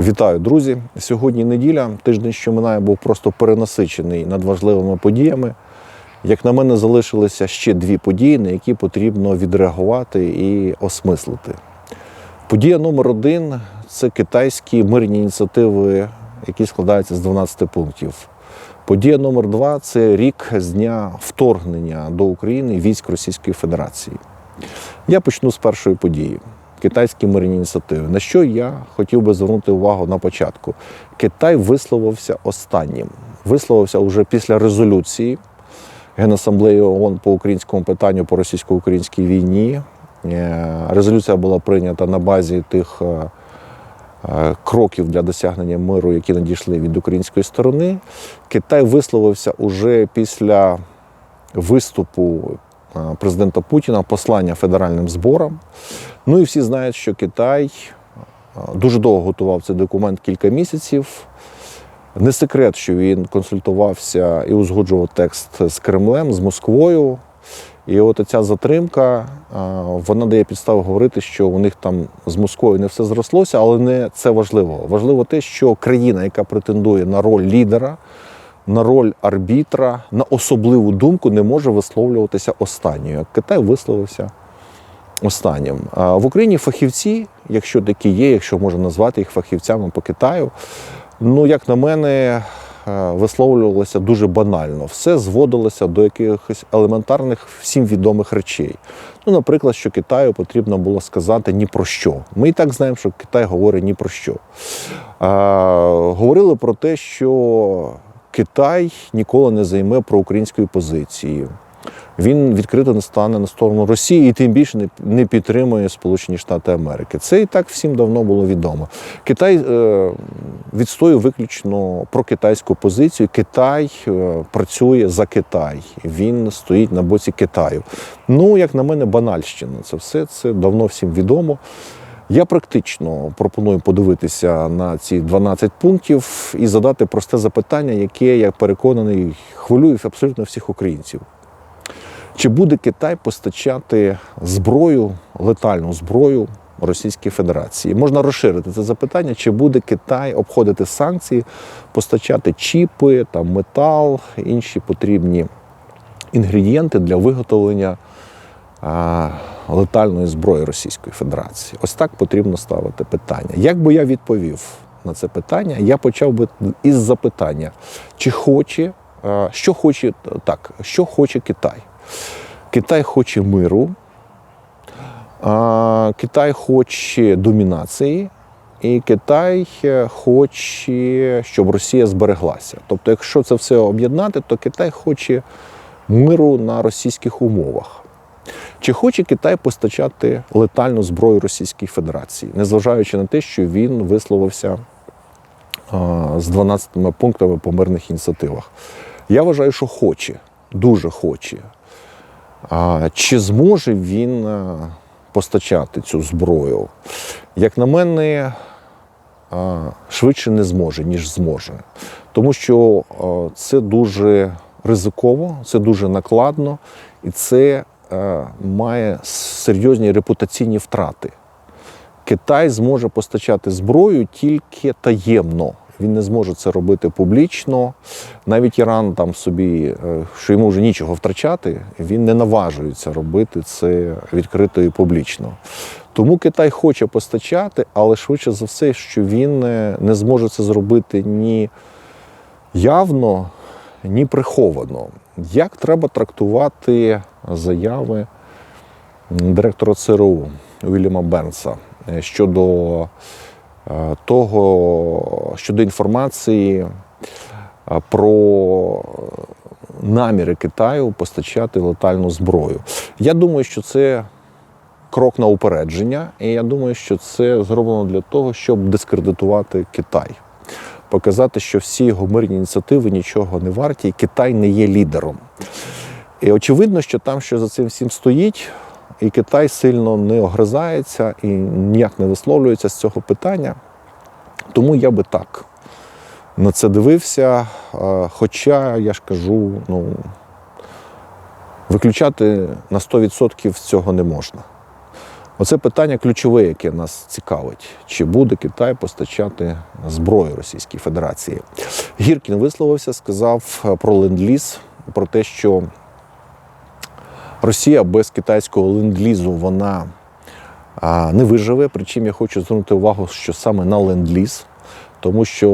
Вітаю, друзі! Сьогодні неділя. Тиждень, що минає, був просто перенасичений надважливими подіями. Як на мене, залишилися ще дві події, на які потрібно відреагувати і осмислити. Подія номер один це китайські мирні ініціативи, які складаються з 12 пунктів. Подія номер два це рік з дня вторгнення до України військ Російської Федерації. Я почну з першої події. Китайські мирні ініціативи. На що я хотів би звернути увагу на початку? Китай висловився останнім. Висловився вже після резолюції Генасамблеї ООН по українському питанню по російсько-українській війні. Е, Резолюція була прийнята на базі тих е, е, кроків для досягнення миру, які надійшли від української сторони. Китай висловився уже після виступу президента Путіна, послання федеральним зборам. Ну і всі знають, що Китай е, дуже довго готував цей документ кілька місяців. Не секрет, що він консультувався і узгоджував текст з Кремлем, з Москвою. І от ця затримка, е, вона дає підставу говорити, що у них там з Москвою не все зрослося, але не це важливо. Важливо те, що країна, яка претендує на роль лідера, на роль арбітра, на особливу думку, не може висловлюватися останньою. Китай висловився останнім. В Україні фахівці, якщо такі є, якщо можна назвати їх фахівцями по Китаю, ну, як на мене, висловлювалося дуже банально. Все зводилося до якихось елементарних всім відомих речей. Ну, наприклад, що Китаю потрібно було сказати ні про що. Ми і так знаємо, що Китай говорить ні про що. Говорили про те, що Китай ніколи не займе проукраїнської позиції. Він відкрито не стане на сторону Росії і тим більше не, підтримує Сполучені Штати Америки. Це і так всім давно було відомо. Китай е, відстоює виключно про китайську позицію. Китай е, працює за Китай. Він стоїть на боці Китаю. Ну, як на мене, банальщина. Це все це давно всім відомо. Я практично пропоную подивитися на ці 12 пунктів і задати просте запитання, яке я переконаний хвилює абсолютно всіх українців. Чи буде Китай постачати зброю, летальну зброю Російській Федерації? Можна розширити це запитання, чи буде Китай обходити санкції, постачати чіпи, там, метал, інші потрібні інгредієнти для виготовлення летальної зброї Російської Федерації? Ось так потрібно ставити питання. Як би я відповів на це питання, я почав би із запитання, чи хоче, що хоче так, що хоче Китай? Китай хоче миру, Китай хоче домінації, і Китай е, хоче, щоб Росія збереглася. Тобто, якщо це все об'єднати, то Китай хоче миру на російських умовах. Чи хоче Китай постачати летальну зброю Російській Федерації, незважаючи на те, що він висловився з 12 пунктами по мирних ініціативах? Я вважаю, що хоче, дуже хоче. Чи зможе він постачати цю зброю? Як на мене, швидше не зможе, ніж зможе. Тому що це дуже ризиково, це дуже накладно і це має серйозні репутаційні втрати. Китай зможе постачати зброю тільки таємно. Він не зможе це робити публічно. Навіть Іран там собі, що йому вже нічого втрачати, він не наважується робити це відкрито і публічно. Тому Китай хоче постачати, але швидше за все, що він не зможе це зробити ні явно, ні приховано. Як треба трактувати заяви директора ЦРУ Вільяма Бернса щодо того щодо інформації про наміри Китаю постачати летальну зброю. Я думаю, що це крок на упередження, і я думаю, що це зроблено для того, щоб дискредитувати Китай. Показати, що всі його мирні ініціативи нічого не варті, і Китай не є лідером. І очевидно, що там, що за цим всім стоїть, і Китай сильно не огризається і ніяк не висловлюється з цього питання. Тому я би так на це дивився. Хоча, я ж кажу, ну, виключати на 100% цього не можна. Оце питання ключове, яке нас цікавить. Чи буде Китай постачати зброю Російській Федерації? Гіркін висловився, сказав про ленд-ліз, про те, що Росія без китайського ленд-лізу вона не виживе. Причому я хочу звернути увагу, що саме на ленд-ліз, тому що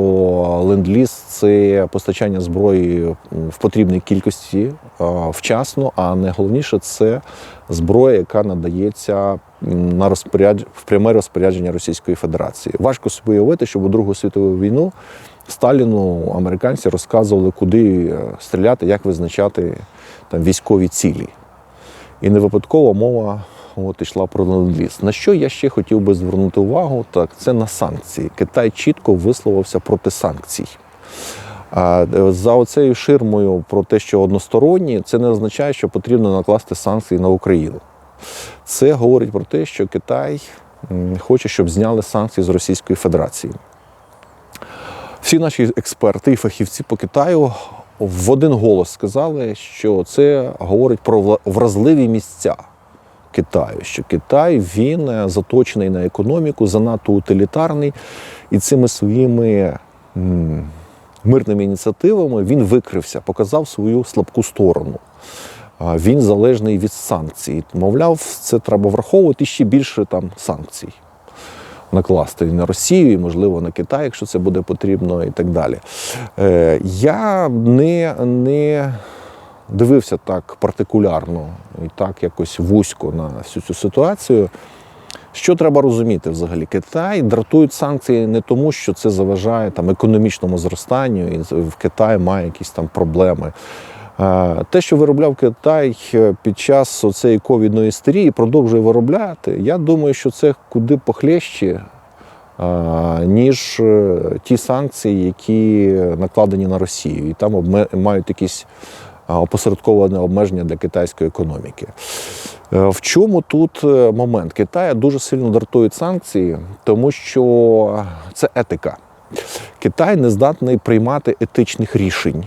ленд-ліз це постачання зброї в потрібній кількості вчасно, а найголовніше це зброя, яка надається на розпоряд... в пряме розпорядження Російської Федерації. Важко собі уявити, щоб у Другу світову війну Сталіну американці розказували, куди е, стріляти, як визначати там військові цілі. І не випадково мова от йшла про ленд-ліз. На що я ще хотів би звернути увагу, так це на санкції. Китай чітко висловився проти санкцій. Е, за оцею ширмою про те, що односторонні, це не означає, що потрібно накласти санкції на Україну. Це говорить про те, що Китай хоче, щоб зняли санкції з Російської Федерації. Всі наші експерти і фахівці по Китаю в один голос сказали, що це говорить про вразливі місця Китаю, що Китай він е, заточений на економіку, занадто утилітарний, і цими своїми мирними ініціативами він викрився, показав свою слабку сторону. Він залежний від санкцій. Мовляв, це треба враховувати ще більше там санкцій накласти і на Росію, і, можливо, на Китай, якщо це буде потрібно, і так далі. Е, я не, не дивився так партикулярно і так якось вузько на всю цю ситуацію. Що треба розуміти взагалі? Китай дратують санкції не тому, що це заважає там економічному зростанню, і в Китаї має якісь там проблеми. Те, що виробляв Китай е, під час цієї ковідної істерії, продовжує виробляти. Я думаю, що це куди похлеще, е, ніж е, ті санкції, які накладені на Росію, і там мають якісь опосередковане обмеження для китайської економіки. Е, В чому тут е, момент? Китая дуже сильно дратують санкції, тому що це етика. Китай не здатний приймати етичних рішень.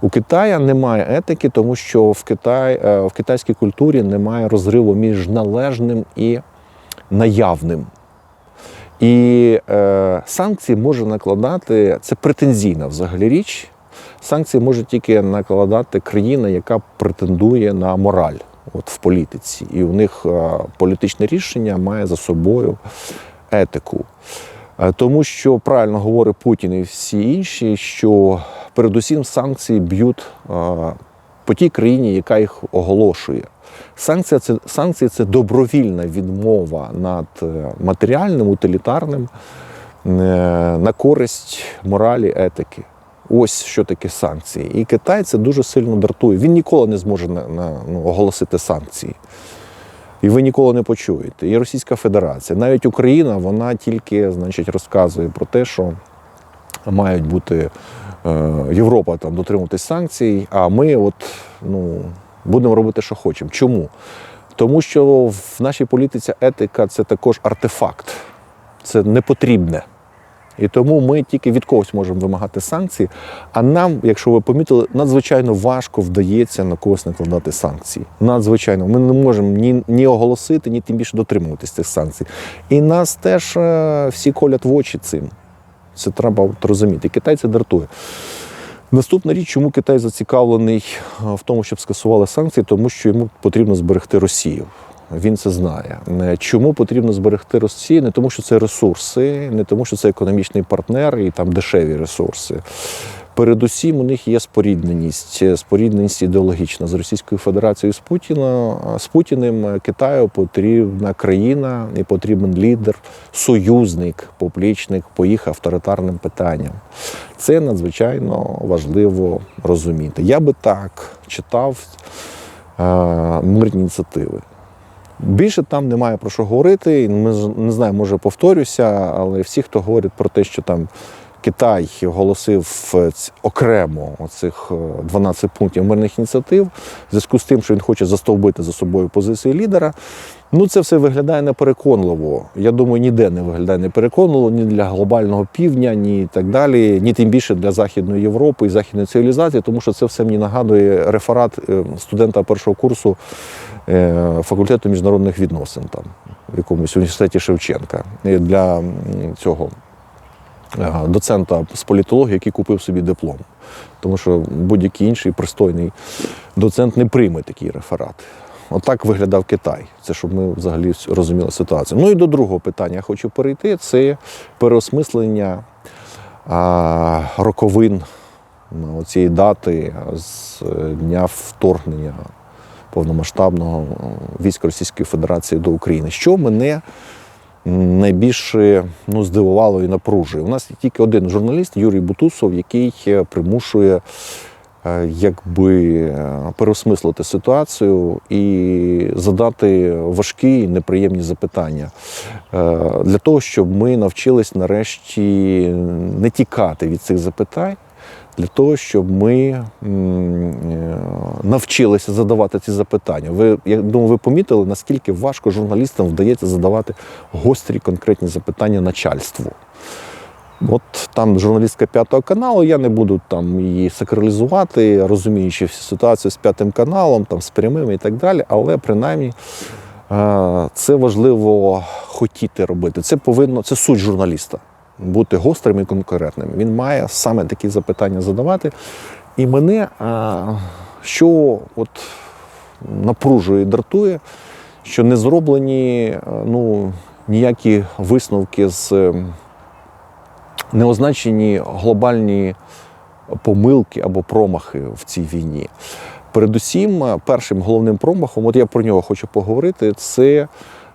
У Китая немає етики, тому що в, Китай, е, в китайській культурі немає розриву між належним і наявним. І е, санкції може накладати це претензійна взагалі річ. Санкції може тільки накладати країна, яка претендує на мораль от, в політиці. І у них е, політичне рішення має за собою етику. Е, Тому що правильно говорить Путін і всі інші, що передусім санкції б'ють е, по тій країні, яка їх оголошує. Санкція це, санкції це добровільна відмова над матеріальним, утилітарним на користь моралі, етики. Ось що таке санкції. І Китай це дуже сильно дратує. Він ніколи не зможе на, на, ну, оголосити санкції. І ви ніколи не почуєте. І Російська Федерація, навіть Україна, вона тільки значить, розказує про те, що мають бути е, Європа там дотримуватись санкцій, а ми от, ну, будемо робити, що хочемо. Чому? Тому що в нашій політиці етика це також артефакт, це не потрібне. І тому ми тільки від когось можемо вимагати санкції. А нам, якщо ви помітили, надзвичайно важко вдається на когось накладати санкції. Надзвичайно, ми не можемо ні, ні оголосити, ні тим більше дотримуватись цих санкцій. І нас теж е, всі колять в очі цим. Це треба от розуміти. Китай це дратує. Наступна річ, чому Китай зацікавлений е, в тому, щоб скасували санкції, тому що йому потрібно зберегти Росію. Він це знає. Е, Чому потрібно зберегти Росію? Не тому, що це ресурси, не тому, що це економічний партнер і там дешеві ресурси. Передусім, у них є спорідненість, е, спорідненість ідеологічна з Російською Федерацією з Путіна. З Путіним е, Китаю потрібна країна і потрібен лідер, союзник, поплічник по їх авторитарним питанням. Це надзвичайно важливо розуміти. Я би так читав е, мирні ініціативи. Більше там немає про що говорити. Ми не знаю, може повторюся, але всі, хто говорять про те, що там Китай оголосив е, окремо оцих е, 12 пунктів мирних ініціатив, в зв'язку з тим, що він хоче застовбити за собою позицію лідера. Ну, це все виглядає непереконливо. Я думаю, ніде не виглядає непереконливо ні для глобального півдня, ні так далі, ні тим більше для Західної Європи і західної цивілізації, тому що це все мені нагадує реферат е, студента першого курсу е, факультету міжнародних відносин там, в якомусь університеті Шевченка для цього е, доцента з політології, який купив собі диплом. Тому що будь-який інший пристойний доцент не прийме такий реферат. Отак виглядав Китай. Це щоб ми взагалі розуміли ситуацію. Ну і до другого питання я хочу перейти: це переосмислення а, роковин ну, цієї дати з е, дня вторгнення повномасштабного е, військ Російської Федерації до України. Що мене найбільше ну, здивувало і напружує. У нас є тільки один журналіст Юрій Бутусов, який е, примушує е, якби переосмислити ситуацію і задати важкі і неприємні запитання для того, щоб ми навчились нарешті не тікати від цих запитань. Для того, щоб ми е, навчилися задавати ці запитання. Ви, я думаю, ви помітили, наскільки важко журналістам вдається задавати гострі конкретні запитання начальству. От там журналістка п'ятого каналу, я не буду там її сакралізувати, розуміючи всю ситуацію з п'ятим каналом, там з прямими і так далі, але принаймні е, це важливо хотіти робити. Це повинно, це суть журналіста бути гострим і конкретним. Він має саме такі запитання задавати. І мене що от напружує і дратує, що не зроблені ну, ніякі висновки з ем, не означені глобальні помилки або промахи в цій війні. Передусім, е, першим головним промахом, от я про нього хочу поговорити, це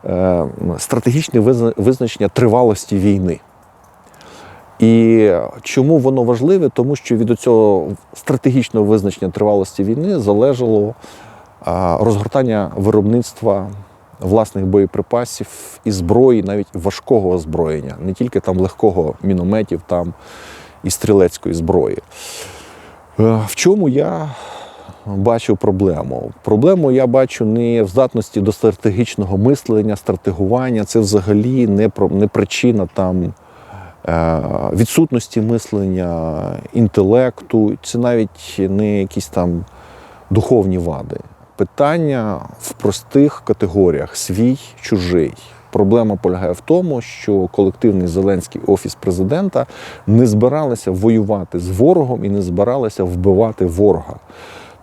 е, стратегічне визначення тривалості війни. І чому воно важливе? Тому що від цього стратегічного визначення тривалості війни залежало розгортання виробництва власних боєприпасів і зброї, навіть важкого озброєння, не тільки там легкого мінометів там і стрілецької зброї. Е, В чому я бачу проблему? Проблему я бачу не в здатності до стратегічного мислення, стратегування. Це взагалі не, про, не причина там відсутності мислення, інтелекту. Це навіть не якісь там духовні вади. Питання в простих категоріях свій, чужий. Проблема полягає в тому, що колективний Зеленський офіс президента не збиралися воювати з ворогом і не збиралися вбивати ворога.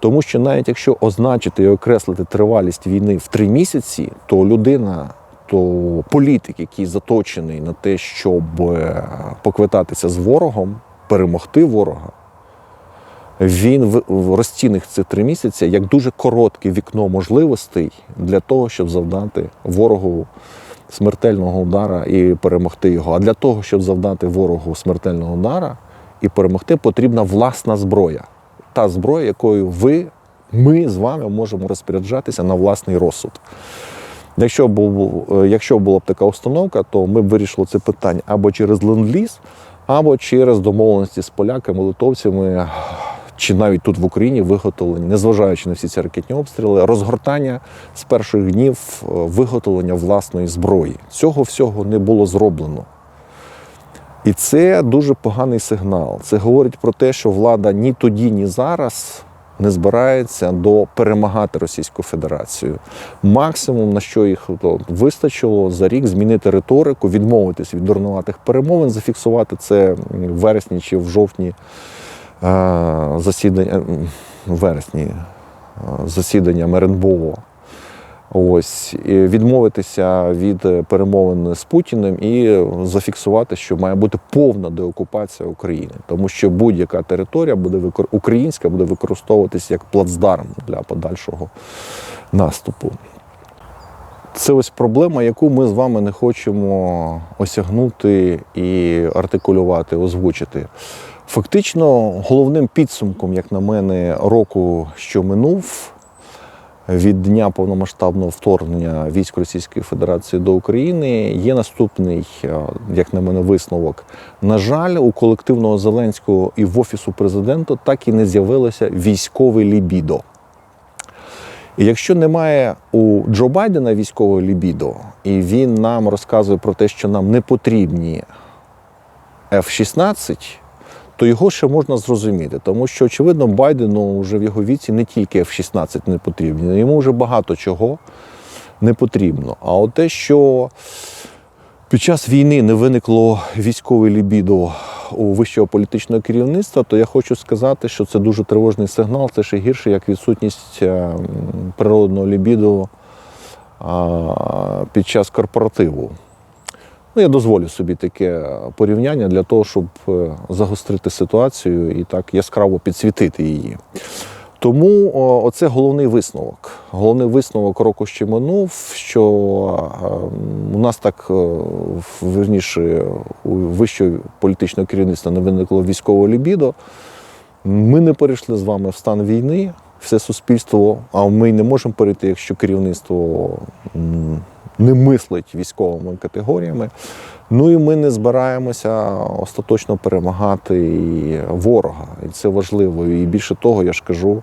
Тому що навіть якщо означити і окреслити тривалість війни в три місяці, то людина, то політик, який заточений на те, щоб е, поквитатися з ворогом, перемогти ворога, він в- розцінив ці три місяці як дуже коротке вікно можливостей для того, щоб завдати ворогу смертельного удара і перемогти його. А для того, щоб завдати ворогу смертельного удара і перемогти, потрібна власна зброя. Та зброя, якою ви, ми з вами можемо розпоряджатися на власний розсуд. Якщо, був, е, якщо була б така установка, то ми б вирішили це питання або через ленд-ліз, або через домовленості з поляками, литовцями, чи навіть тут в Україні виготовлені, незважаючи на всі ці ракетні обстріли, розгортання з перших днів е, виготовлення власної зброї. Цього всього не було зроблено. І це дуже поганий сигнал. Це говорить про те, що влада ні тоді, ні зараз не збирається до перемагати Російську Федерацію. Максимум, на що їх то, вистачило за рік змінити риторику, відмовитись від дурнуватих перемовин, зафіксувати це в вересні чи в жовтні е, засідання вересні е, засідання РНБО. Ось відмовитися від перемовин з Путіним і зафіксувати, що має бути повна деокупація України, тому що будь-яка територія буде викор... українська буде використовуватися як плацдарм для подальшого наступу. Це ось проблема, яку ми з вами не хочемо осягнути і артикулювати, озвучити. Фактично, головним підсумком, як на мене, року, що минув, від дня повномасштабного вторгнення військ Російської Федерації до України є наступний, е, як на мене, висновок. На жаль, у колективного Зеленського і в офісу президента так і не з'явилося військове лібідо. І якщо немає у Джо Байдена військового лібідо, і він нам розказує про те, що нам не потрібні F-16, то його ще можна зрозуміти, тому що, очевидно, Байдену вже в його віці не тільки F-16 не потрібні, йому вже багато чого не потрібно. А от те, що під час війни не виникло військове лібідо у вищого політичного керівництва, то я хочу сказати, що це дуже тривожний сигнал. Це ще гірше, як відсутність е, природного лібіду під час корпоративу. Ну, я дозволю собі таке порівняння для того, щоб е, загострити ситуацію і так яскраво підсвітити її. Тому оце головний висновок. Головний висновок року ще минув, що е, у нас так е, верніше у вищого політичного керівництва не виникло військового лібідо. Ми не перейшли з вами в стан війни, все суспільство, а ми не можемо перейти, якщо керівництво не мислить військовими категоріями. Ну і ми не збираємося остаточно перемагати ворога. І це важливо. І більше того, я ж кажу,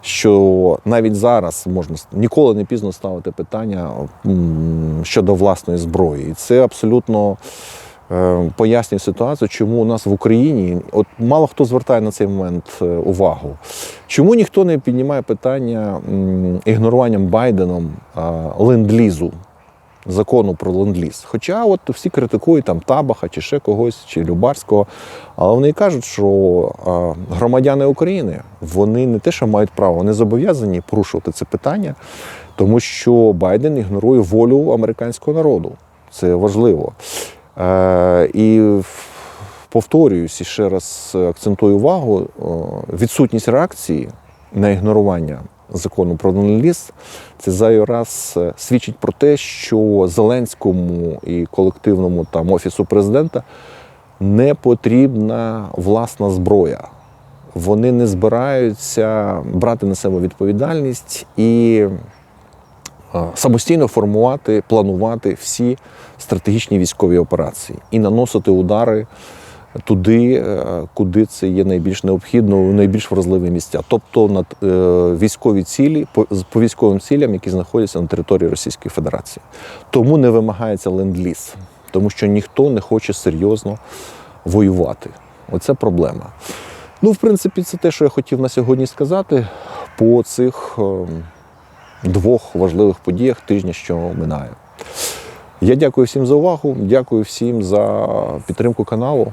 що навіть зараз можна ніколи не пізно ставити питання щодо власної зброї. І це абсолютно е, пояснює ситуацію, чому у нас в Україні, от мало хто звертає на цей момент е, увагу. Чому ніхто не піднімає питання ігноруванням Байденом ленд-лізу, закону про ленд-ліз? Хоча от всі критикують там Табаха чи ще когось, чи Любарського, але вони кажуть, що громадяни України вони не те, що мають право, вони зобов'язані порушувати це питання, тому що Байден ігнорує волю американського народу. Це важливо. Е, і повторююсь і ще раз акцентую увагу, відсутність реакції на ігнорування закону про ленд-ліз це зайвий раз е, свідчить про те, що Зеленському і колективному там офісу президента не потрібна власна зброя. Вони не збираються брати на себе відповідальність і е, самостійно формувати, планувати всі стратегічні військові операції і наносити удари туди, е, куди це є найбільш необхідно, найбільш вразливі місця, тобто на е, військові цілі по військовим цілям, які знаходяться на території Російської Федерації. Тому не вимагається ленд-ліз, тому що ніхто не хоче серйозно воювати. Оце проблема. Ну, в принципі, це те, що я хотів на сьогодні сказати по цих ем, двох важливих подіях тижня, що минає. Я дякую всім за увагу, дякую всім за підтримку каналу.